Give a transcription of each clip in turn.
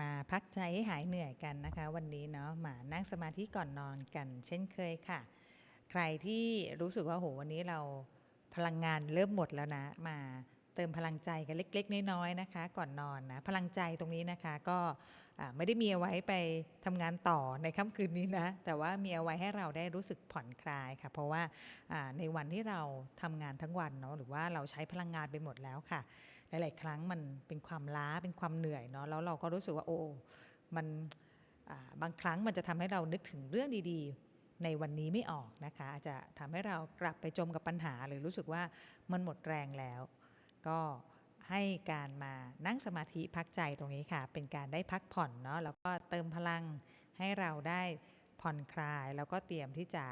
มาพักใจให้หายเหนื่อยกันนะคะ วันนี้เนาะมานั่งสมาธิก่อนนอนกัน เช่นเคยค่ะ ใครที่รู้สึกว่าโหวันนี้เราพลังงานเริ่มหมดแล้วนะ มาเติมพลังใจกันเล็ก ๆ น้อยๆนะคะ ก่อนนอนนะพลังใจตรงนี้นะคะก็ไม่ได้มีเอาไว้ไปทำงานต่อในค่ำคืนนี้นะ แต่ว่ามีเอาไว้ให้เราได้รู้สึกผ่อนคลายค่ะ เพราะว่าอ่าในวันที่เราทำงานทั้งวันเนาะหรือว่าเราใช้พลังงานไปหมดแล้วค่ะ หลาย ๆ ครั้งมันเป็นความล้าเป็นความเหนื่อยเนาะแล้วเราก็รู้สึกว่าโอ้มันบางครั้งมันจะทำให้เรานึกถึงเรื่องดีๆ ในวันนี้ไม่ออกนะคะอาจจะทำให้เรากลับไปจมกับปัญหา หรือรู้สึกว่ามันหมดแรงแล้ว ก็ให้การมานั่งสมาธิพักใจตรงนี้ค่ะ เป็นการได้พักผ่อนเนาะแล้วก็เติมพลังให้เราได้ผ่อนคลาย แล้วก็เตรียมที่จะ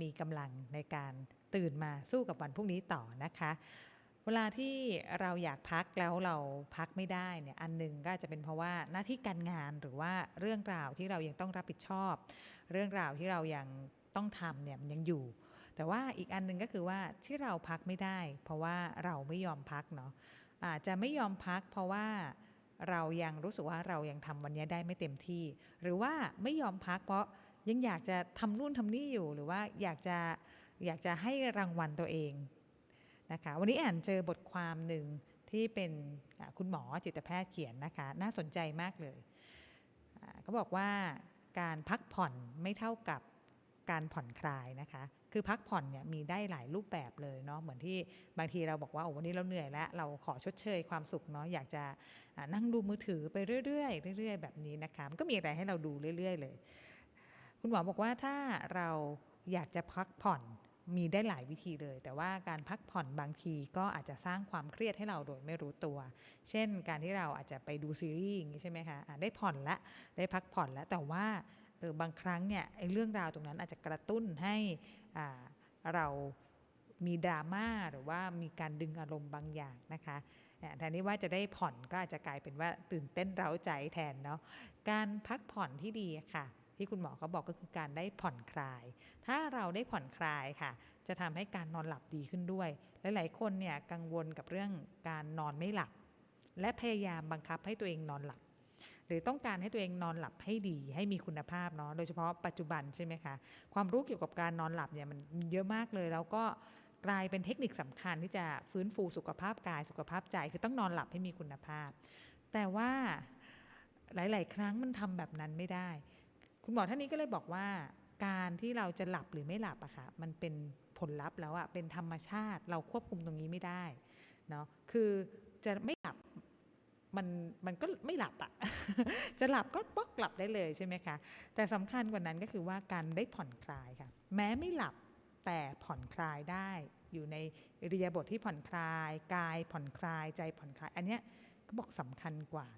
มีกำลังในการตื่นมาสู้กับวันพรุ่งนี้ต่อนะคะ เวลาที่เราอยากพักแล้วเราพักไม่ได้เนี่ยอันหนึ่งก็จจะเป็นเพราะว่าหน้าที่การงานหรือว่าเรื่องราวที่เรายังต้องรับผิดชอบ เรื่องราวที่เรายังต้องทำเนี่ยมันยังอยู่ แต่ว่าอีกอันหนึ่งก็คือว่าที่เราพักไม่ได้ เพราะว่าเราไม่ยอมพักเนาะอาจจะไม่ยอมพักเพราะว่าเรายังรู้สึกว่าเรายังทำวันนี้ได้ไม่เต็มที่ หรือว่าไม่ยอมพักเพราะยังอยากจะทำนู่นทำนี่อยู่ หรือว่าอยากจะอยากจะให้รางวัลตัวเอง นะคะวันนี้อ่านเจอบทความหนึ่งที่เป็นคุณหมอจิตแพทย์เขียนนะคะน่าสนใจมากเลยอ่าเขาบอกว่าการพักผ่อนไม่เท่ากับการผ่อนคลายนะคะ คือพักผ่อนเนี่ยมีได้หลายรูปแบบเลยเนาะ เหมือนที่บางทีเราบอกว่าโอ้วันนี้เราเหนื่อยแล้ว เราขอชดเชยความสุขเนาะ อยากจะนั่งดูมือถือไปเรื่อยๆเรื่อยๆ แบบนี้นะคะมันก็มีอะไรให้เราดูเรื่อย ๆ เลย คุณหมอบอกว่าถ้าเราอยากจะพักผ่อน มีได้หลายวิธีเลย แต่ว่าการพักผ่อนบางทีก็อาจจะสร้างความเครียดให้เราโดยไม่รู้ตัว เช่น การที่เราอาจจะไปดูซีรีส์อย่างนี้ใช่ไหมคะอะได้ผ่อนละได้พักผ่อนแล้วแต่ว่าเออบางครั้งเนี่ยไอ้เรื่องราวตรงนั้นอาจจะกระตุ้นให้เรามีดราม่าหรือว่ามีการดึงอารมณ์บางอย่างนะคะแทนที่ว่าจะได้ผ่อนก็อาจจะกลายเป็นว่าตื่นเต้นเร้าใจแทนเนาะการพักผ่อนที่ดีค่ะ ที่คุณหมอเขาบอกก็คือการได้ผ่อนคลาย ถ้าเราได้ผ่อนคลายค่ะ จะทำให้การนอนหลับดีขึ้นด้วย หลาย ๆ คนเนี่ยกังวลกับเรื่องการนอนไม่หลับ และพยายามบังคับให้ตัวเองนอนหลับ หรือต้องการให้ตัวเองนอนหลับให้ดีให้มีคุณภาพเนาะโดยเฉพาะปัจจุบันใช่ไหมคะความรู้เกี่ยวกับการนอนหลับเนี่ยมันเยอะมากเลยแล้วก็กลายเป็นเทคนิคสำคัญที่จะฟื้นฟูสุขภาพกายสุขภาพใจ คือต้องนอนหลับให้มีคุณภาพ แต่ว่าหลาย ๆ ครั้งมันทำแบบนั้นไม่ได้ คุณหมอท่านนี้ก็เลยบอกว่า การที่เราจะหลับหรือไม่หลับอะค่ะมันเป็นผลลัพธ์แล้วอะเป็นธรรมชาติ เราควบคุมตรงนี้ไม่ได้เนาะคือจะไม่หลับมันมันก็ไม่หลับอะจะหลับก็ป๊อกหลับได้เลยใช่ไหมคะแต่สำคัญกว่านั้นก็คือว่าการได้ผ่อนคลายค่ะ แม้ไม่หลับแต่ผ่อนคลายได้อยู่ในอิริยบทที่ผ่อนคลายกายผ่อนคลายใจผ่อนคลาย อันเนี้ยก็บอกสำคัญกว่า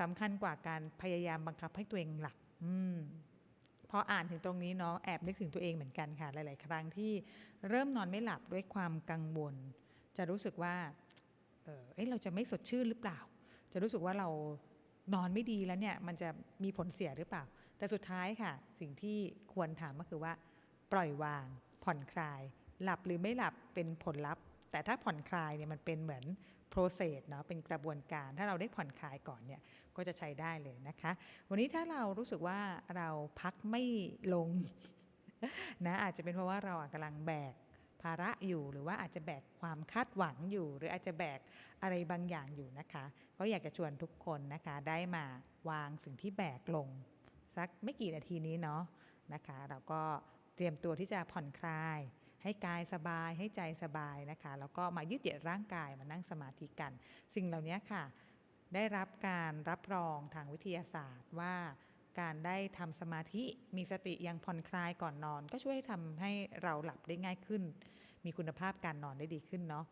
สำคัญกว่าการพยายามบังคับให้ตัวเองหลับ อืมพออ่านถึงตรงนี้เนาะแอบนึกถึงตัวเองเหมือนกันค่ะ หลาย ๆ ครั้งที่เริ่มนอนไม่หลับด้วยความกังวล จะรู้สึกว่า เออเเราจะไม่สดชื่นหรือเปล่า จะรู้สึกว่าเรานอนไม่ดีแล้วเนี่ย มันจะมีผลเสียหรือเปล่า แต่สุดท้ายค่ะ สิ่งที่ควรถามก็คือว่า ปล่อยวาง ผ่อนคลาย หลับหรือไม่หลับเป็นผลลัพธ์ แต่ถ้าผ่อนคลายเนี่ยมันเป็นเหมือน process เนาะเป็นกระบวนการ ถ้าเราได้ผ่อนคลายก่อนเนี่ยก็จะใช้ได้เลยนะคะ วันนี้ถ้าเรารู้สึกว่าเราพักไม่ลงนะอาจจะเป็นเพราะว่าเรากำลังแบกภาระอยู่หรือว่าอาจจะแบกความคาดหวังอยู่ หรืออาจจะแบกอะไรบางอย่างอยู่นะคะ ก็อยากจะชวนทุกคนนะคะได้มาวางสิ่งที่แบกลง สักไม่กี่นาทีนี้เนาะนะคะ เราก็เตรียมตัวที่จะผ่อนคลาย ให้กายสบายให้ใจสบายนะคะแล้วก็มายืดเหยียดร่างกายมานั่งสมาธิกัน สิ่งเหล่านี้ค่ะ ได้รับการรับรองทางวิทยาศาสตร์ว่าการได้ทำสมาธิมีสติยังผ่อนคลายก่อนนอน ก็ช่วยทำให้เราหลับได้ง่ายขึ้น มีคุณภาพการนอนได้ดีขึ้นเนาะ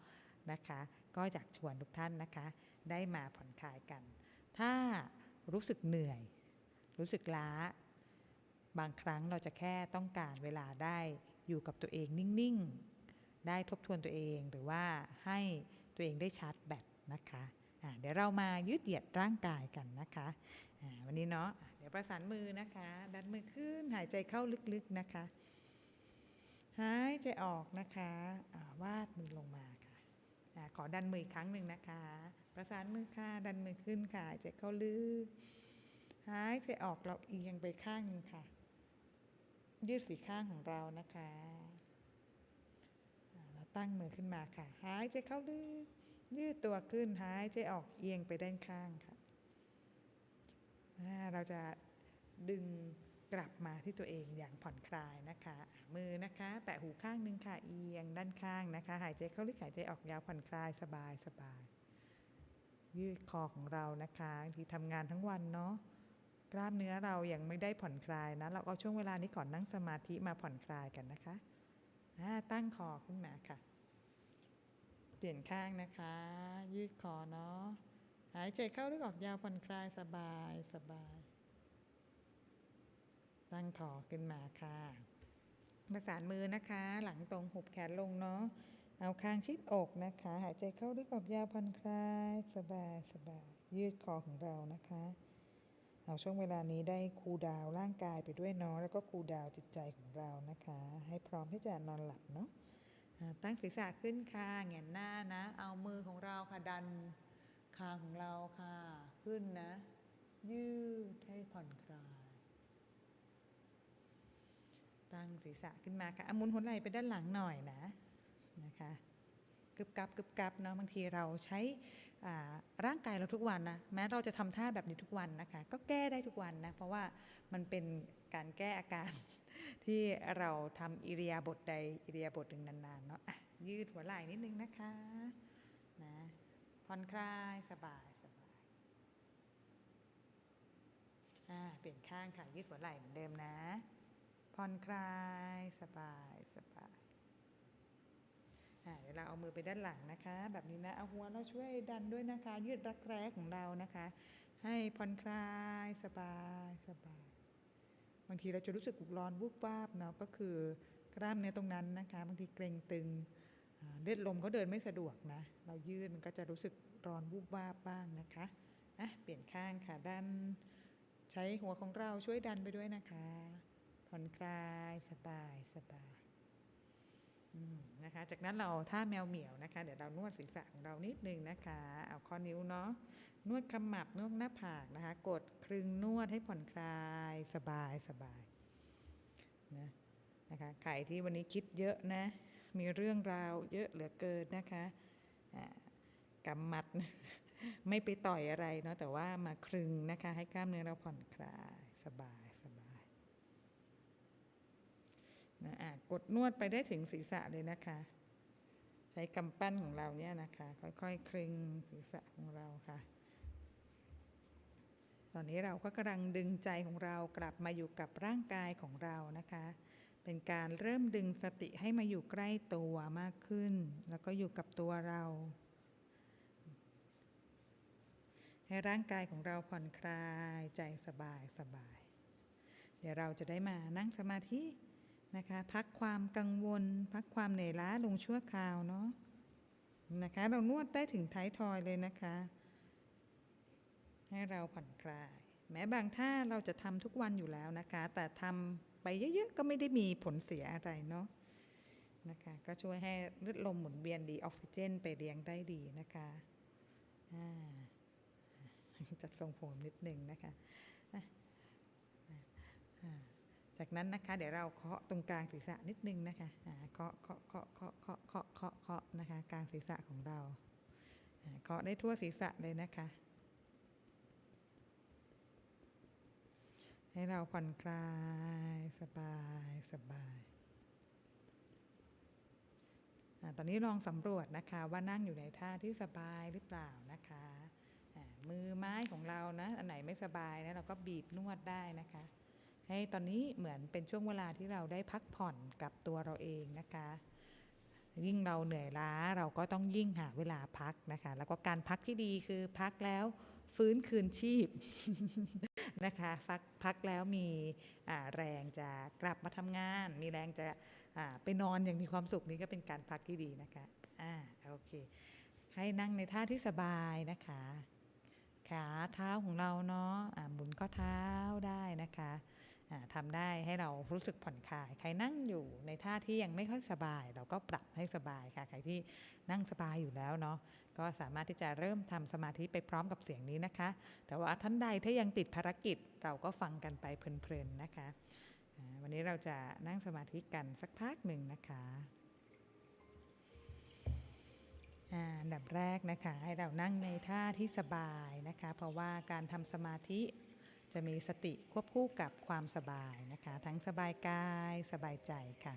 นะคะ ก็อยากชวนทุกท่านนะคะ ได้มาผ่อนคลายกัน ถ้ารู้สึกเหนื่อย รู้สึกล้า บางครั้งเราจะแค่ต้องการเวลาได้ อยู่กับตัวเองนิ่ง ๆ ได้ทบทวนตัวเองหรือว่าให้ตัวเองได้ชาร์จแบตนะคะะเดี๋ยวเรามายืดเหยียดร่างกายกันนะคะวันนี้เนาะเดี๋ยวประสานมือนะคะ ดันมือขึ้นหายใจเข้าลึกๆนะคะ หายใจออกนะคะวาดมือลงมาค่ะอะขอดันมืออีกครั้งหนึ่งนะคะ ประสานมือค่ะดันมือขึ้นค่ะหายใจเข้าลึกหายใจออกเราเอียงไปข้างหนึงค่ะ ยืดสีข้างของเรานะคะอ่าตั้งมือขึ้นมาค่ะ หายใจเข้าลึก ยืดตัวขึ้น หายใจออกเอียงไปด้านข้างค่ะ เราจะดึงกลับมาที่ตัวเองอย่างผ่อนคลายนะคะ มือนะคะ แปะหูข้างหนึงค่ะ เอียงด้านข้างนะคะ หายใจเข้าลึก หายใจออกยาวผ่อนคลายสบายสบายยืดคอของเรานะคะที่ทำงานทั้งวันเนาะ ล้ามเนื้อเรายังไม่ได้ผ่อนคลายนะ เราเอาช่วงเวลานี้ก่อนนั่งสมาธิมาผ่อนคลายกันนะคะตั้งคอขึ้นมาค่ะ เปลี่ยนข้างนะคะ ยืดคอเนาะหายใจเข้าลึกออกยาวผ่อนคลายสบายสบาย ตั้งคอขึ้นมาค่ะประสานมือนะคะ หลังตรงหุบแขนลงเนาะเอาคางชิดอกนะคะ หายใจเข้าลึกออกยาวผ่อนคลาย สบายสบายยืดคอของเรานะคะ เอาช่วงเวลานี้ได้คูลดาวร่างกายไปด้วยเนาะแล้วก็คูลดาวจิตใจของเรานะคะ ให้พร้อมที่จะนอนหลับเนาะตั้งศีรษะขึ้นค่ะแหงนหน้านะ เอามือของเราค่ะดันคางของเราค่ะ ขึ้นนะ ยืดให้ผ่อนคลาย ตั้งศีรษะขึ้นมาค่ะอามุนหัวไหล่ไปด้านหลังหน่อยนะนะคะ กึบกับกึบกับเนาะบางทีเราใช้อ่าร่างกายเราทุกวันนะแม้เราจะทำท่าแบบนี้ทุกวันนะคะ ก็แก้ได้ทุกวันนะเพราะว่ามันเป็นการแก้อาการที่เราทำอิริยาบถใดอิริยาบถหนึ่งนานๆเนาะะยืดหัวไหล่นิดนึงนะคะนะผ่อนคลายสบายสบายอ่าเปลี่ยนข้างค่ะยืดหัวไหล่เหมือนเดิมนะผ่อนคลายสบายสบาย เดี๋ยวเราเอามือไปด้านหลังนะคะ แบบนี้นะ เอาหัวเราช่วยดันด้วยนะคะ ยืดรักแร้ของเรานะคะ ให้ผ่อนคลายสบายสบาย บางทีเราจะรู้สึกร้อนวูบวาบเนาะก็คือกล้ามเนื้อตรงนั้นนะคะ บางทีเกร็งตึงเลือดลมเขาเดินไม่สะดวกนะ เรายืดมันก็จะรู้สึกร้อนวูบวาบบ้างนะคะอะเปลี่ยนข้างค่ะดันใช้หัวของเราช่วยดันไปด้วยนะคะผ่อนคลายสบายสบาย นะคะ จากนั้นเราท่าแมวเหมียวนะคะ เดี๋ยวเรานวดศีรษะของเรานิดนึงนะคะ เอาข้อนิ้วเนาะ นวดขมับนวดหน้าผากนะคะ กดครึงนวดให้ผ่อนคลายสบายสบายนะนะคะใครที่วันนี้คิดเยอะนะ มีเรื่องราวเยอะเหลือเกินนะคะกำมัดไม่ไปต่อยอะไรเนาะแต่ว่ามาครึงนะคะ ให้กล้ามเนื้อเราผ่อนคลายสบายสบาย นะอะกดนวดไปได้ถึงศีรษะเลยนะคะ ใช้กำปั้นของเราเนี่ยนะคะ ค่อยๆคลึงศีรษะของเราค่ะ ตอนนี้เราก็กำลังดึงใจของเรากลับมาอยู่กับร่างกายของเรานะคะ เป็นการเริ่มดึงสติให้มาอยู่ใกล้ตัวมากขึ้น แล้วก็อยู่กับตัวเราให้ร่างกายของเราผ่อนคลายใจสบายสบาย เดี๋ยวเราจะได้มานั่งสมาธิ นะคะ พักความกังวล พักความเหนื่อยล้าลงชั่วคราวเนาะนะคะ เรานวดได้ถึงท้ายทอยเลยนะคะ ให้เราผ่อนคลาย แม้บางท่าเราจะทำทุกวันอยู่แล้วนะคะ แต่ทำไปเยอะๆก็ไม่ได้มีผลเสียอะไรเนาะนะคะก็ช่วยให้เลือดลมหมุนเวียนดีออกซิเจนไปเลี้ยงได้ดีนะคะจัดทรงผมนิดหนึ่งนะคะ จากนั้นนะคะ เดี๋ยวเราเคาะตรงกลางศีรษะนิดนึงนะคะเคาะเคาะเคาะเคาะเคาะเคาะเคาะเคาะนะคะ กลางศีรษะของเราเคาะได้ทั่วศีรษะเลยนะคะ ให้เราผ่อนคลายสบายสบายอาตอนนี้ลองสำรวจนะคะว่านั่งอยู่ในท่าที่สบายหรือเปล่านะคะมือไม้ของเรานะ อันไหนไม่สบายนะเราก็บีบนวดได้นะคะ ให้ตอนนี้เหมือนเป็นช่วงเวลาที่เราได้พักผ่อนกับตัวเราเองนะคะ ยิ่งเราเหนื่อยล้าเราก็ต้องยิ่งหาเวลาพักนะคะ แล้วก็การพักที่ดีคือพักแล้วฟื้นคืนชีพนะคะพักพักแล้วมีแรงจะกลับมาทำงาน มีแรงจะไปนอนอย่างมีความสุขนี่ก็เป็นการพักที่ดีนะคะอ่าโอเคให้นั่งในท่าที่สบายนะคะ ขาเท้าของเราเนาะอ่าหมุนข้อเท้าได้นะคะ ทำได้ให้เรารู้สึกผ่อนคลาย ใครนั่งอยู่ในท่าที่ยังไม่ค่อยสบาย เราก็ปรับให้สบายค่ะ ใครที่นั่งสบายอยู่แล้วเนาะก็สามารถที่จะเริ่มทำสมาธิไปพร้อมกับเสียงนี้นะคะ แต่ว่าท่านใดถ้ายังติดภารกิจเราก็ฟังกันไปเพลินๆนะคะ วันนี้เราจะนั่งสมาธิกันสักพักหนึ่งนะคะอันดับแรกนะคะให้เรานั่งในท่าที่สบายนะคะ เพราะว่าการทำสมาธิ จะมีสติควบคู่กับความสบายนะคะ ทั้งสบายกายสบายใจค่ะ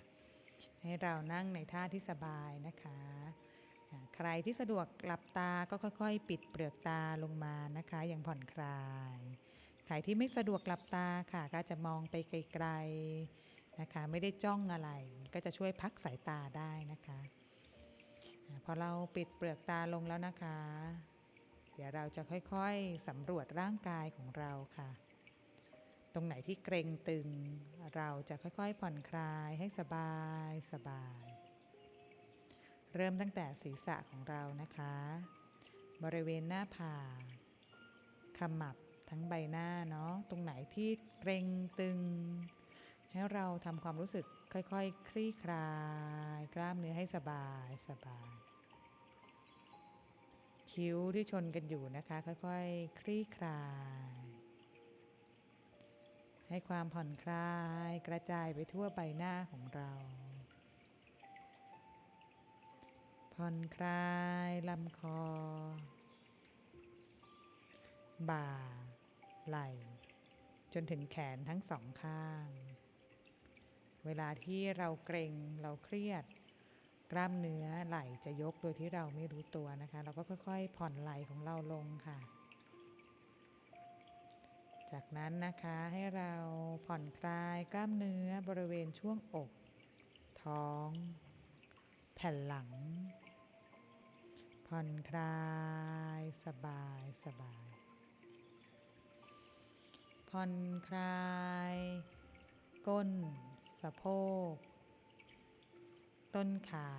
ให้เรานั่งในท่าที่สบายนะคะ ใครที่สะดวกหลับตาก็ค่อยๆ ปิดเปลือกตาลงมานะคะอย่างผ่อนคลายใครที่ไม่สะดวกหลับตาค่ะ ก็จะมองไปไกลๆนะคะ ไม่ได้จ้องอะไร ก็จะช่วยพักสายตาได้นะคะพอเราปิดเปลือกตาลงแล้วนะคะ เดี๋ยวเราจะค่อยๆสำรวจร่างกายของเราค่ะ ตรงไหนที่เกร็งตึง เราจะค่อยๆผ่อนคลายให้สบายสบาย เริ่มตั้งแต่ศีรษะของเรานะคะ บริเวณหน้าผากขมับทั้งใบหน้าเนาะตรงไหนที่เกร็งตึง ให้เราทำความรู้สึกค่อยๆคคลี่คลาย กล้ามเนื้อให้สบายสบาย คิ้วที่ชนกันอยู่นะคะ ค่อยๆคลี่คลาย ให้ความผ่อนคลายกระจายไปทั่วใบหน้าของเรา ผ่อนคลายลำคอ บ่า ไหล่ จนถึงแขนทั้งสองข้าง เวลาที่เราเกรงเราเครียด กล้ามเนื้อไหล่จะยกโดยที่เราไม่รู้ตัวนะคะ เราก็ค่อย ๆ ผ่อนไหล่ของเราลงค่ะ จากนั้นนะคะให้เราผ่อนคลายกล้ามเนื้อบริเวณช่วงอก ท้อง แผ่นหลัง ผ่อนคลายสบายสบาย ผ่อนคลาย ก้น สะโพก ต้นขา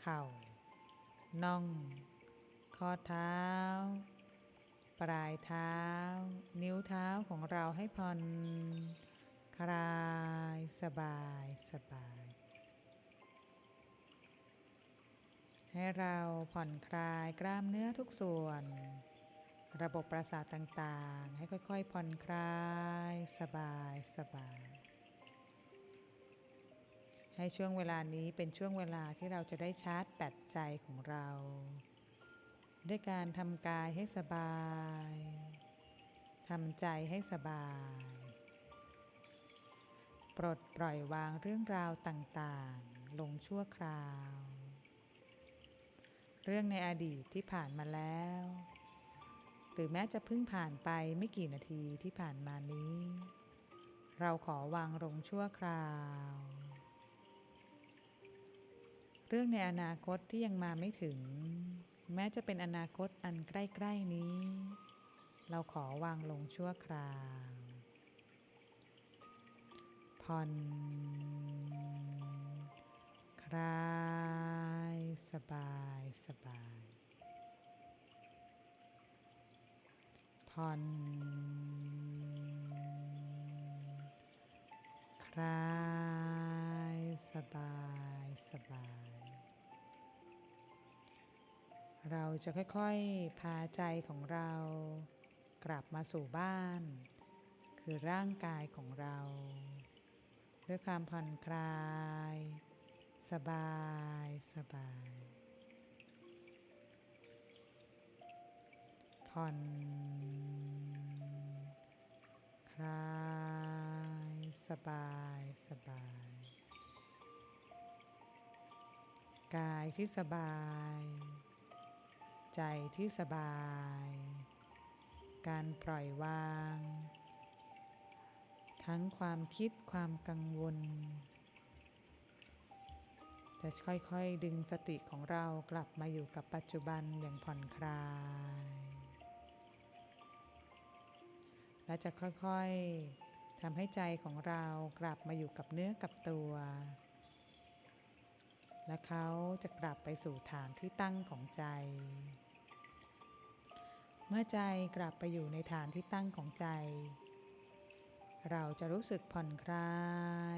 เข่า น่อง ข้อเท้า ปลายเท้า นิ้วเท้าของเราให้ผ่อนคลายสบายสบาย ให้เราผ่อนคลายกล้ามเนื้อทุกส่วน ระบบประสาทต่างๆ ให้ค่อยๆ ผ่อนคลายสบายสบาย ให้ช่วงเวลานี้เป็นช่วงเวลาที่เราจะได้ชาร์จแบตใจของเรา ด้วยการทำกายให้สบายทำใจให้สบาย ปลดปล่อยวางเรื่องราวต่างๆ ลงชั่วคราว เรื่องในอดีตที่ผ่านมาแล้ว หรือแม้จะเพิ่งผ่านไปไม่กี่นาทีที่ผ่านมานี้ เราขอวางลงชั่วคราว เรื่องในอนาคตที่ยังมาไม่ถึง แม้จะเป็นอนาคตอันใกล้ๆนี้ เราขอวางลงชั่วคราวผ่อนคลายสบายสบายผ่อนคลายสบาย เราจะค่อยๆ พาใจของเรา กลับมาสู่บ้าน คือร่างกายของเรา ด้วยความผ่อนคลาย สบายสบายผ่อนคลายสบายสบาย กายที่สบาย ใจที่สบาย การปล่อยวาง ทั้งความคิดความกังวล จะค่อยๆดึงสติของเรากลับมาอยู่กับปัจจุบันอย่างผ่อนคลาย และจะค่อยๆทำให้ใจของเรากลับมาอยู่กับเนื้อกับตัวและเขาจะกลับไปสู่ฐานที่ตั้งของใจ เมื่อใจกลับไปอยู่ในฐานที่ตั้งของใจ เราจะรู้สึกผ่อนคลา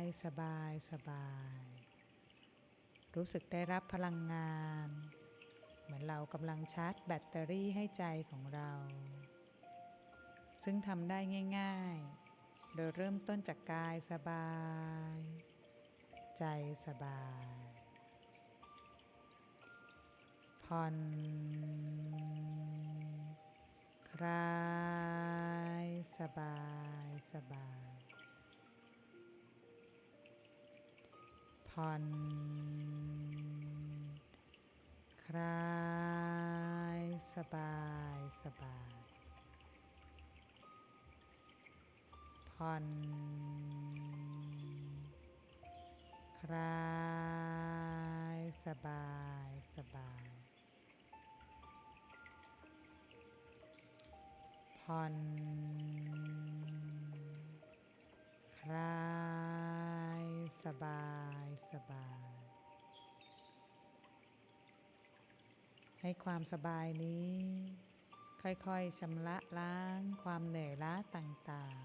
ย สบายสบาย รู้สึกได้รับพลังงาน เหมือนเรากำลังชาร์จแบตเตอรี่ให้ใจของเรา ซึ่งทำได้ง่าย ๆ โดยเริ่มต้นจากกายสบาย ใจสบายผ่อน คลายสบายสบายผ่อนคลายสบายสบายผ่อนคลายสบาย ผ่อน คลายสบายสบาย ให้ความสบายนี้ ค่อยๆชำระล้างความเหนื่อยล้าต่าง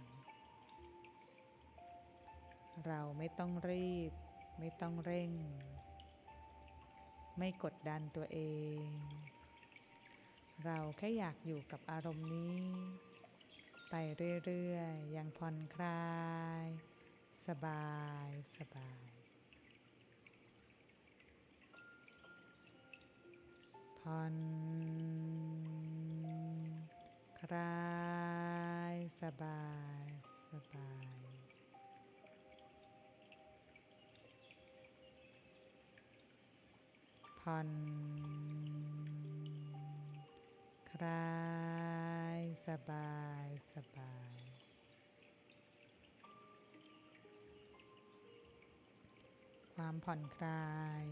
ๆ เราไม่ต้องรีบ ไม่ต้องเร่ง ไม่กดดันตัวเอง เราแค่อยากอยู่กับอารมณ์นี้ ไปเรื่อยๆ อย่างผ่อนคลาย สบายสบาย ผ่อนคลายสบายสบายผ่อน ลายสบายสบาย ความผ่อนคลาย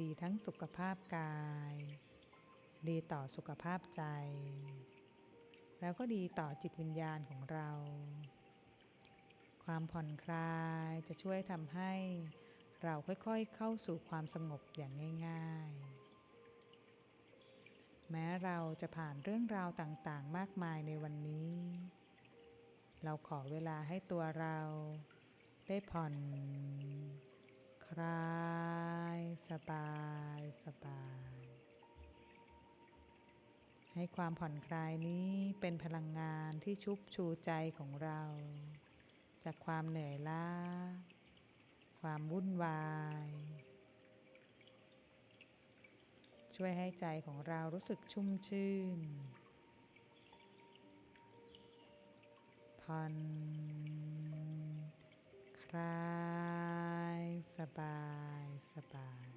ดีทั้งสุขภาพกาย ดีต่อสุขภาพใจ แล้วก็ดีต่อจิตวิญญาณของเรา ความผ่อนคลายจะช่วยทำให้เราค่อยๆ เข้าสู่ความสงบอย่างง่าย ๆ แม้เราจะผ่านเรื่องราวต่างๆ มากมายในวันนี้ เราขอเวลาให้ตัวเราได้ผ่อน คลายสบายสบาย ให้ความผ่อนคลายนี้เป็นพลังงานที่ชุบชูใจของเรา จากความเหนื่อยล้า ความวุ่นวาย ช่วยให้ใจของเรารู้สึกชุ่มชื่นผ่อนคลายสบายสบาย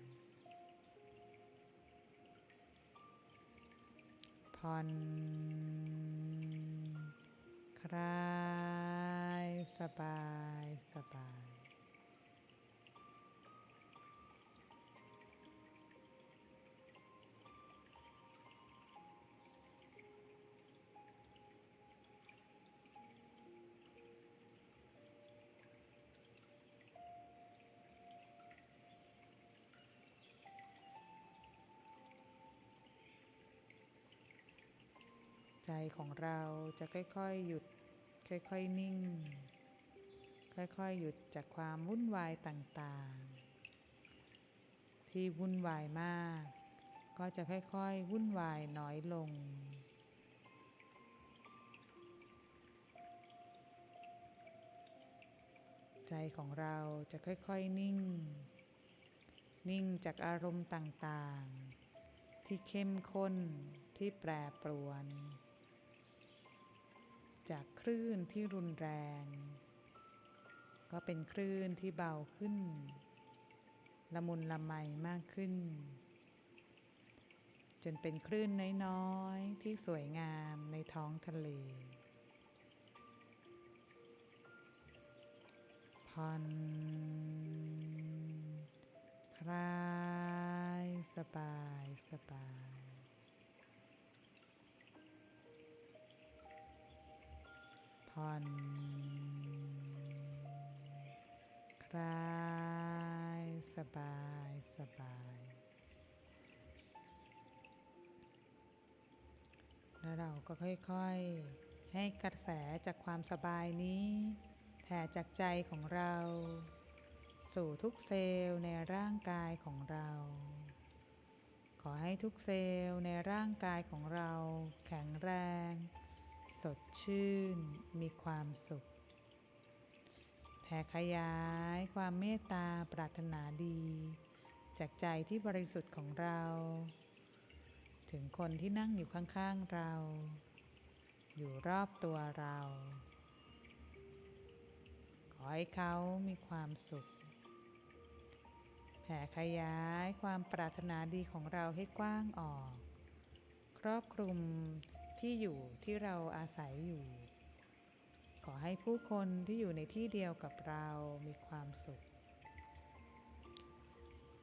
ผ่อนคลายสบายสบาย ใจของเราจะค่อยๆหยุด ค่อยๆนิ่ง ค่อยๆหยุดจากความวุ่นวายต่างๆ ที่วุ่นวายมาก ก็จะค่อยๆ วุ่นวายน้อยลงใจของเราจะค่อยๆนิ่ง นิ่งจากอารมณ์ต่างๆ ที่เข้มข้นที่แปรปรวน จากคลื่นที่รุนแรง ก็เป็นคลื่นที่เบาขึ้น ละมุนละไมมากขึ้น จนเป็นคลื่นน้อยๆที่สวยงามในท้องทะเล ผ่อนคลายสบายสบาย ผ่อนคลายสบายสบายแล้วเราก็ค่อยๆ ให้กระแสจากความสบายนี้ แผ่จากใจของเรา สู่ทุกเซลล์ในร่างกายของเรา ขอให้ทุกเซลล์ในร่างกายของเรา แข็งแรง สดชื่น มีความสุข แผ่ขยายความเมตตาปรารถนาดี จากใจที่บริสุทธิ์ของเรา ถึงคนที่นั่งอยู่ข้างๆเรา อยู่รอบตัวเรา ขอให้เขามีความสุข แผ่ขยายความปรารถนาดีของเราให้กว้างออก ครอบคลุม ที่อยู่ที่เราอาศัยอยู่ ขอให้ผู้คนที่อยู่ในที่เดียวกับเรามีความสุข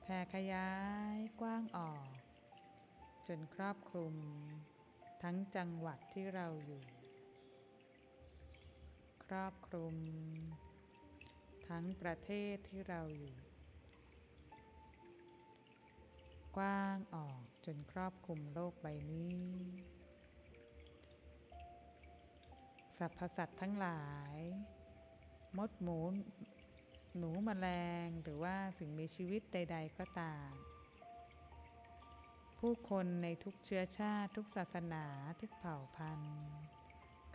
แผ่ขยายกว้างออก จนครอบคลุม ทั้งจังหวัดที่เราอยู่ ครอบคลุม ทั้งประเทศที่เราอยู่ กว้างออกจนครอบคลุมโลกใบนี้ สรรพสัตว์ทั้งหลาย มดหมู หนูมแมลงหรือว่าสิ่งมีชีวิตใด ๆ ก็ตาม ผู้คนในทุกเชื้อชาติ ทุกศาสนา ทุกเผ่าพันธุ์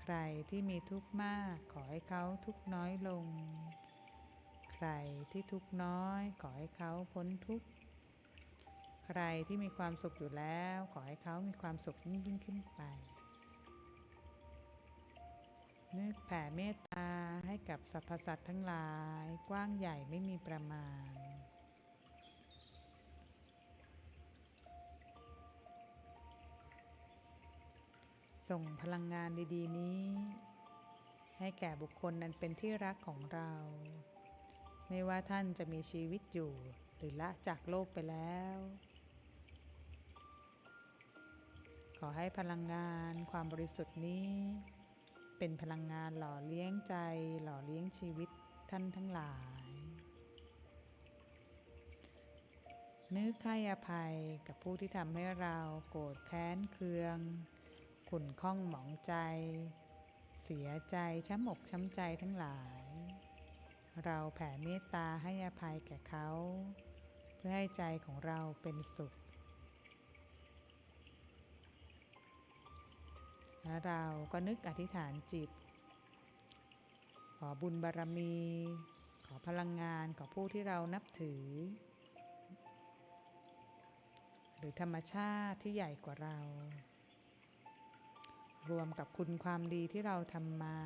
ใครที่มีทุกข์มากขอให้เขาทุกข์น้อยลง ใครที่ทุกข์น้อยขอให้เขาพ้นทุกข์ใครที่มีความสุขอยู่แล้ว ขอให้เขามีความสุขยิ่งยิ่งขึ้นไป นึกแผ่เมตตาให้กับสรรพสัตว์ทั้งหลาย กว้างใหญ่ไม่มีประมาณ ส่งพลังงานดี ๆ นี้ ให้แก่บุคคลนั้นเป็นที่รักของเรา ไม่ว่าท่านจะมีชีวิตอยู่หรือละจากโลกไปแล้ว ขอให้พลังงานความบริสุทธิ์นี้ เป็นพลังงานหล่อเลี้ยงใจ หล่อเลี้ยงชีวิตท่านทั้งหลาย นึกให้อภัยกับผู้ที่ทำให้เราโกรธแค้นเคือง ขุ่นข้องหมองใจ เสียใจช้ำอกช้ำใจทั้งหลาย เราแผ่เมตตาให้อภัยแก่เขา เพื่อให้ใจของเราเป็นสุข และเราก็นึกอธิษฐานจิต ขอบุญบารมี ขอพลังงานของผู้ที่เรานับถือ หรือธรรมชาติที่ใหญ่กว่าเรา รวมกับคุณความดีที่เราทำมา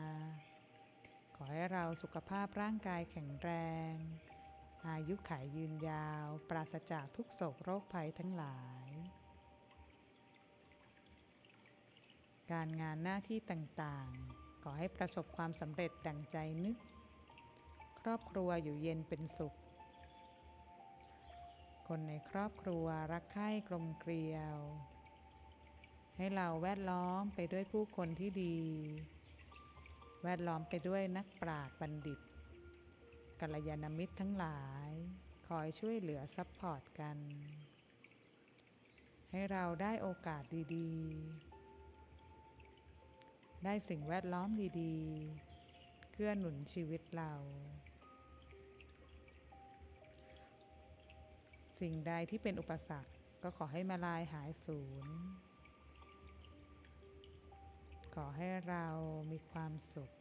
ขอให้เราสุขภาพร่างกายแข็งแรง อายุขายยืนยาว ปราศจากทุกโศกโรคภัยทั้งหลาย การงานหน้าที่ต่างๆ ขอให้ประสบความสำเร็จดังใจนึก ครอบครัวอยู่เย็นเป็นสุข คนในครอบครัวรักใคร่กลมเกลียว ให้เราแวดล้อมไปด้วยผู้คนที่ดี แวดล้อมไปด้วยนักปราชญ์บัณฑิตกัลยาณมิตรทั้งหลาย คอยช่วยเหลือซัพพอร์ตกัน ให้เราได้โอกาสดี ๆ ได้สิ่งแวดล้อมดีๆ เกื้อหนุนชีวิตเรา สิ่งใดที่เป็นอุปสรรคก็ขอให้มาลายหายสูญขอให้เรามีความสุข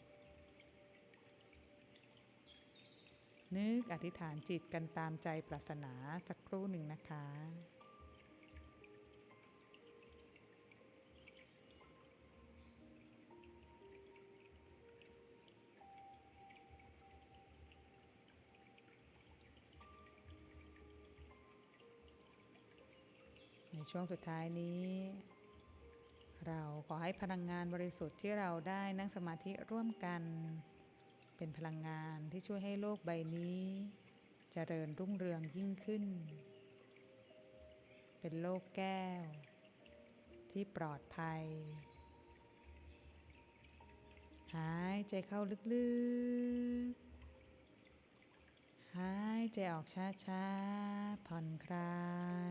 นึกอธิษฐานจิตกันตามใจปรารถนาสักครู่หนึ่งนะคะ ช่วงสุดท้ายนี้ เราขอให้พลังงานบริสุทธิ์ที่เราได้นั่งสมาธิร่วมกัน เป็นพลังงานที่ช่วยให้โลกใบนี้เจริญรุ่งเรืองยิ่งขึ้น เป็นโลกแก้ว ที่ปลอดภัย หายใจเข้าลึกๆ หายใจออกช้าๆ ผ่อนคลา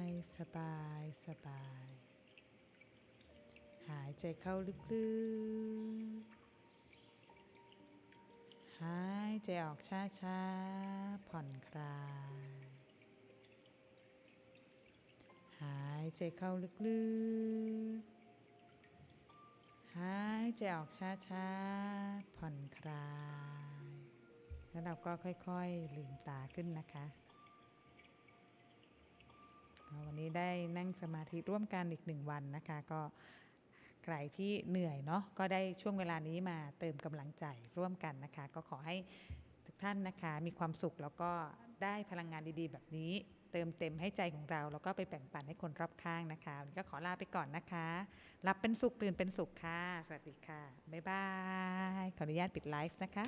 ย สบายสบาย หายใจเข้าลึกๆ หายใจออกช้าๆ ผ่อนคลาย หายใจเข้าลึกๆ หายใจออกช้าๆ ผ่อนคลาย แล้วเราก็ค่อยๆลืมตาขึ้นนะคะวันนี้ได้นั่งสมาธิร่วมกันอีกหนึ่งวันนะคะ ก็ใครที่เหนื่อยเนาะก็ได้ช่วงเวลานี้มาเติมกำลังใจร่วมกันนะคะ ก็ขอให้ทุกท่านนะคะมีความสุขแล้วก็ได้พลังงานดีๆ แบบนี้ เติมเต็มให้ใจของเรา แล้วก็ไปแบ่งปันให้คนรอบข้างนะคะวันนี้ก็ขอลาไปก่อนนะคะรับเป็นสุขตื่นเป็นสุขค่ะ สวัสดีค่ะบ๊ายบายขออนุญาตปิดไลฟ์นะคะ